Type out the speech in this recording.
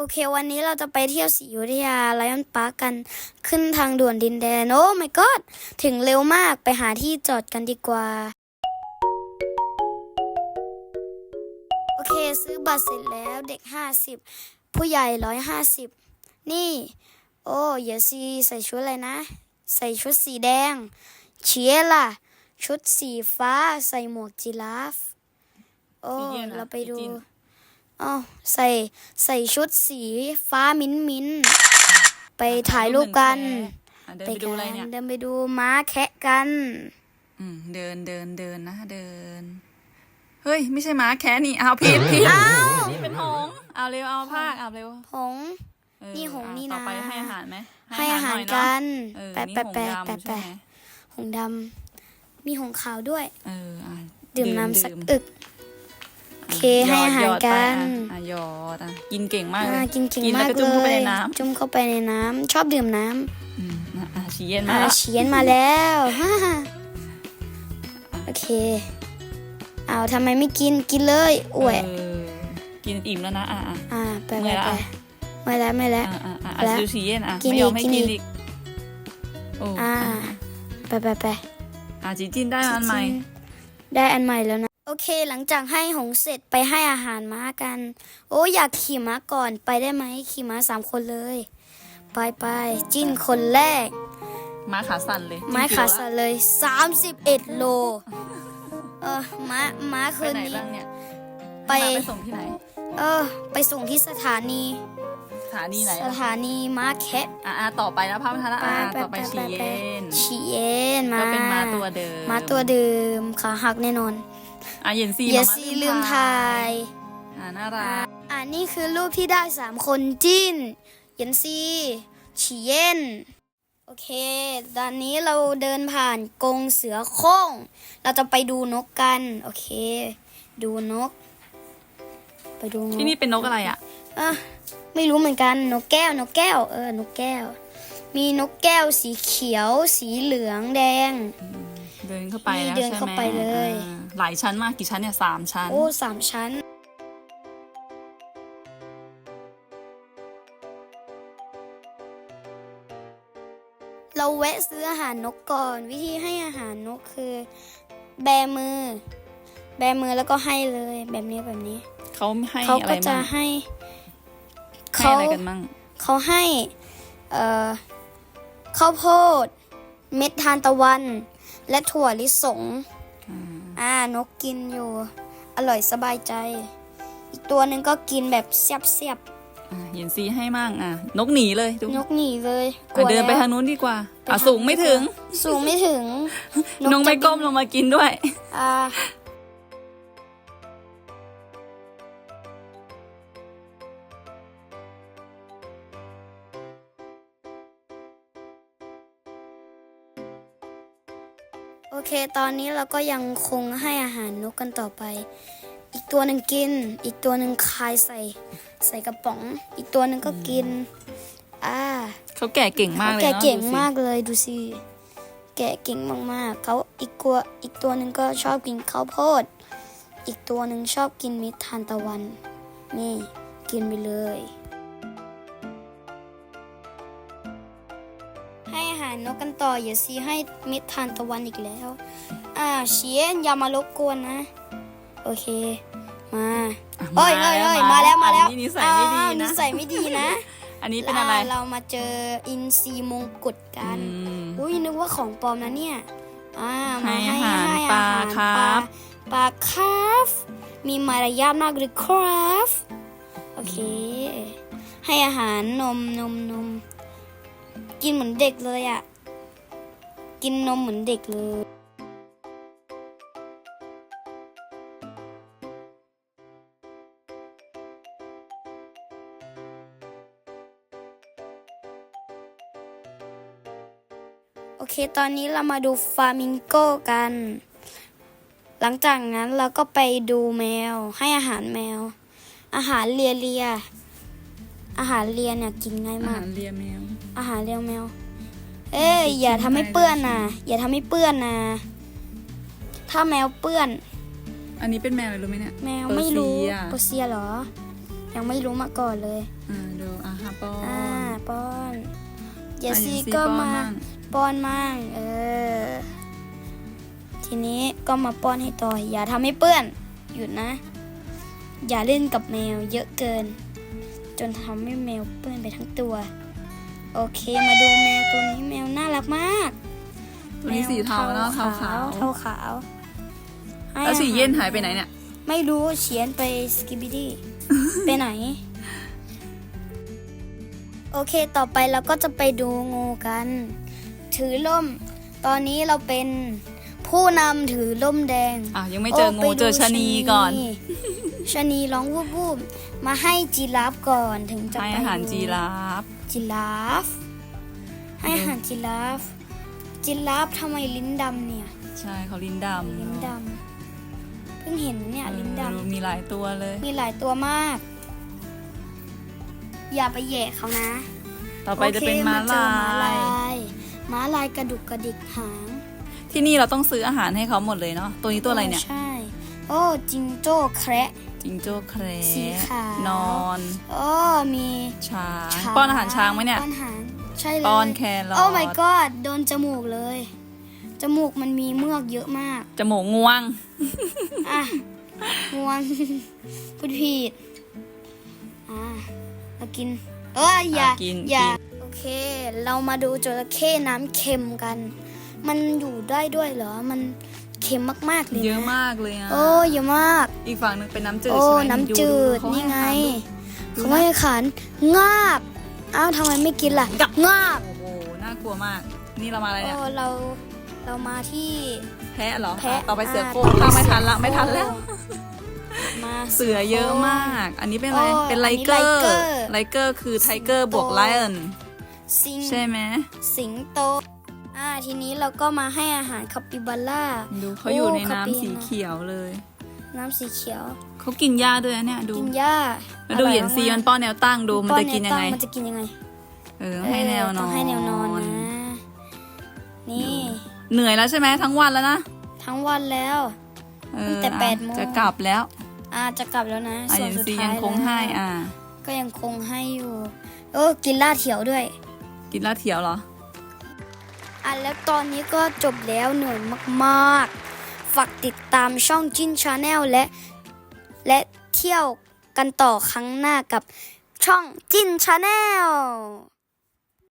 โอเค วันนี้เราจะไปเที่ยวศรีอยุธยาไลออนพาร์กกันขึ้นทางด่วนดินแดน โอ้ my god ถึงเร็วมากไปหาที่จอดกันดีกว่า โอเค ซื้อบัตรเสร็จแล้วเด็ก 50 ผู้ใหญ่ 150 นี่ โอ้เยซีใส่ชุดอะไรนะ ใส่ชุดสีแดง เชียล่ะ ชุดสีฟ้าใส่หมวกจีราฟ โอ้สีเย็นอะเราไปดูสีจิน อ๋อใส่ใส่ชุดสีฟ้ามิ้นท์มิ้นท์ไปถ่ายรูปกันอะเดินไปดูอะไรเนี่ย เดินไปดูม้าแคะกัน อืมเดินเดินเดินนะเดิน เฮ้ย ไม่ใช่ม้าแค่นี่เอาผิดผิดนี่เป็นหงส์เอาเร็วเอาผ้าเอาเร็วหงส์เออนี่หงส์อะนี่ต่อนะไปให้อาหารไหมให้อาหารหน่ยกัเนาะนเออแปะนี่แปะหงแปะส์แปะดำใช่แปะไหมหงส์ดำมีหงส์ขาวด้วย เอออะดื่มน้ำสักดื่ม อึกโอ เคให้อาหารยดๆไปกันอะอะหยอดอะกินเก่งมากเลอ่ายกินเก่งกินมาแล้วกก็เลจุ่มเข้าไปยในน้จุ่มเข้าไปในน้ำชอบดื่มน้ำอืมอะอะฉีเย็นำมาอ่าแล้วเฉียนมาแล้วฮ่าฮ่าโอเคเอาทำไมไม่กินกินเลยอวยเออกินอิ่มแล้วนะอะอะอ่าไปเมื่ไปอยละไปไม่แล้วไม่แล้วอะอะอะอะแล้วดูฉีเย็นอะกินไม่ยอมอีกให้กินกินอีกอีกโอ้อ่าอะไปไปไปอะจีจินได้อันใหม่ ได้อันใหม่แล้วนะโอ เคหลังจากให้หงส์เสร็จไปให้อาหารม้ากัน โอ้อยากขี่ม้าก่อนไปได้ไหมขี่ม้าสามคนเลย ไปไปจิ้นคนแรก ม้าขาสั่นเลยไม้จิ้ขากี่โลสั่นเลย31โล เออม้าม้าละคืไปนไหนนี้บ้างเนี่ยไป ให้ม้าไปส่งที่ไหน เออ ไปส่งที่สถานี สถานีไหนสถานีม้าแคะอะอะต่อไปแล้วภาพทันละอะต่อไปฉีเย็นฉีเย็นมาก็เป็นม้าตัวเดิมม้าตัวเดิมขาหักแน่นอน อะเย็นซีเยมาม่าซีลืมถ่าย อะน่ารักอ่านี่คือรูปที่ได้สามคนจิ้น เยนซีฉีเย็น โอเค ตอนนี้เราเดินผ่านกรงเสือโคร่ง เราจะไปดูนกกัน โอเค ดูนก ไปดูนกที่นี่เป็นนกอะไรอะ อะไม่รู้เหมือนกัน นกแก้ว นกแก้ว เออ นกแก้ว มีนกแก้วสีเขียว สีเหลืองแดง เดินเข้าไปนี่แล้วเดินใช่เข้าไหมไปเลย อ่า หลายชั้นมากกี่ชั้นเนี่ยสามชั้น โอ้สามชั้น เราแวะซื้ออาหารนกก่อน วิธีให้อาหารนกคือ แบมือ แบมือแล้วก็ให้เลยแบบนี้แบบนี้ เขาให้เขาอะไรก็จะมั่งให้ให้เขาอะไรกันมั่งเขาให้เอ่อข้าวโพด เม็ดทานตะวัน และถั่วลิสงอ่า อ่านกกินอยู่ อร่อยสบายใจ อีกตัวหนึ่งก็กินแบบเสียบเสียบอะเย็นซีให้มั่งอะ นกหนีเลยดูๆนกหนีเลยกลัอะวเดินไปแล้วทางนู้นดีกว่าไปอะทางสูงไม่ถึง สูงไม่ถึงน้องไม่จะก้มลงมากินด้วย อ่า เค ตอนนี้เราก็ยังคงให้อาหารนกกันต่อไป อีกตัวหนึ่งกิน อีกตัวหนึ่งคายใส่ ใส่กระป๋อง อีกตัวหนึ่งก็กิน อ่าเขาแก่เก่งมากเลยแกะเนาะเก่งดูสิมากเลยดูสิแกะเก่งมากๆเขาอีกตัวอีกตัวหนึ่งก็ชอบกินข้าวโพด อีกตัวหนึ่งชอบกินเม็ดทานตะวัน นี่ กินไปเลย ต่ออย่าซีให้เม็ดทานตะวันอีกแล้ว อ่าเชียนอย่ามารบกวนนะ โอเค มาอะเอ้ยเอ้ยเอ้ยมาแล้วมาแล้วอันนี้นิสัยไม่ดีอ้าวนินะสัยไม่ดีนะอันนี้เป็นอะไราเรามาเจออินซีมงกุฎกัน อืม อุ้ยนึกว่าของปลอมนะเนี่ย อ่าให้มาอาหารให้ปลาอาหครับ ปลาปลาคาฟมีมารยาทมากเลยครับ โอเค ให้อาหารนมนมนม กินเหมือนเด็กเลยอะ่ะ กินนมเหมือนเด็กเลย โอเค ตอนนี้เรามาดูฟามิงโกกัน หลังจากนั้นเราก็ไปดูแมว ให้อาหารแมว อาหารเลียเลียอาหารเลียเนี่ยกินง่ายอาหามาก รเลียแมว อาหารเลียแมว เอ้ยอย่าทำให้เปื้อนนะอย่าทำให้เปื้อนนะ ถ้าแมวเปื้อน อันนี้เป็นแมวอะไรรู้ไหมเนี่ยแมวเปอร์ไม่รู้เซียเปอร์เซียเหรอ ยังไม่รู้มาก่อนเลยอ่าดูอะฮะป้อนอ่าป้อนเยอะซีเยซี่ก็ป้อนมาบ้งป้อนมั่งเออ ทีนี้ก็มาป้อนให้ต่ออย่าทำให้เปื้อน หยุดนะ อย่าเล่นกับแมวเยอะเกิน จนทำให้แมวเปื้อนไปทั้งตัว โอเคมาดูแมวตัวนี้แมวน่ารักมากตัวนี้สีเทาเนาะเทาขาวเทาขาวให้แล้วสีอาารเย็นหายไปไหนเนี่ย ไม่รู้เขียนไปสกิบิดี้ไปไหน โอเคต่อไปเราก็จะไปดูงูกัน ถือล่ม ตอนนี้เราเป็น ผู้นำถือล่มแดงอะยังไม่เจอโงูไปดูเจอชะนีก่อน ชะนีร้องวูบวูบๆมาให้จีราฟก่อนถึงจะให้ไปอาหารดูจีราฟจีราฟให้อาหารจีราฟจีราฟทำไมลิ้นดำเนี่ย ใช่เขาลิ้นดำลิ้นดำเพิ่งเห็นเนี่ยลิ้นดำเออมีหลายตัวเลย มีหลายตัวมาก อย่าไปแหย่เขานะ ต่อไปจะเป็นโอคม้าเจอลาม้ายลายม้าลายกระดุกกระดิกหาง ที่นี่เราต้องซื้ออาหารให้เขาหมดเลยเนาะ ตัวนี้ตัวอะไรเนี่ย ใช่ โอ้จิงโจ้แคระจิงโจ้แครสีขาวนอนโอ้มีช้างช้างป้อนอาหารช้างไหมเนี่ย ป้อนอาหาร ใช่เลย ป้อนแครอทโอ้ my god โดนจมูกเลย จมูกมันมีเมือกเยอะมาก จมูกง่วง อะงวงพูดผิด อะมากิน เอออย่า อะกินอย่า กิน โอเค เรามาดูจระเข้น้ำเค็มกัน มันอยู่ได้ด้วยเหรอ มันเค็มมากๆเลยนะเยอะมากเลยอะโอ้เยอะมาก อีกฝั่งหนึงเป็นน้ำจืดโอ้ใช่ไหมน้ำจืดเขานี่ไงให้อาหารดูเขาไม่ให้ขันงาบอ้าวทำไมไม่กินล่ะงาบโอ้โหน่ากลัวมาก นี่เรามาอะไรเนี่ย โอ้เราเรามาที่ แพะเหรอแพะ ต่อไปเสือโคร่อ่งต่อปไม่ทันละไม่ทันแล้ว มา เสือเยอะมาก อันนี้เป็นอะไร โอ้เป็นไลอันนี้เกอร์ไลเกอร์ไลเกอร์คือไทเกอร์บวกสิงโตไลออนสิงใช่ไหมสิงโต อ่าทีนี้เราก็มาให้อาหารคาปิบาร่าดูเขาอยู่ในโอ้น้ำเขาปีนสีเขียวเลย น้ำสีเขียว เขากินหญ้าด้วยนะเนี่ยดูกินหญ้าแล้วดูเหยียนซีมันป้อนแนวตั้งดูมันจะกินยังไงป้อแวตั้มันจะกินยังไงเออต้องให้แนวนอนต้องให้แนวนอนนะนี่เหนื่อยแล้วใช่ไหมทั้งวันแล้วนะทั้งวันแล้วเออตั้งแต่อะแปดโมงจะกลับแล้วอ่าจะกลับแล้วนะอะส่เหวนยียนสุดซีท้ายยังคงให้แล้วอ่า ก็ยังคงให้อยู่ เออกินลาดเถียวด้วย กินลาดเทียวเหรอ อันแล้วตอนนี้ก็จบแล้วเหนื่อยมากๆ ฝากติดตามช่องจินชาแนลและ และเที่ยวกันต่อครั้งหน้ากับช่องจินชาแนล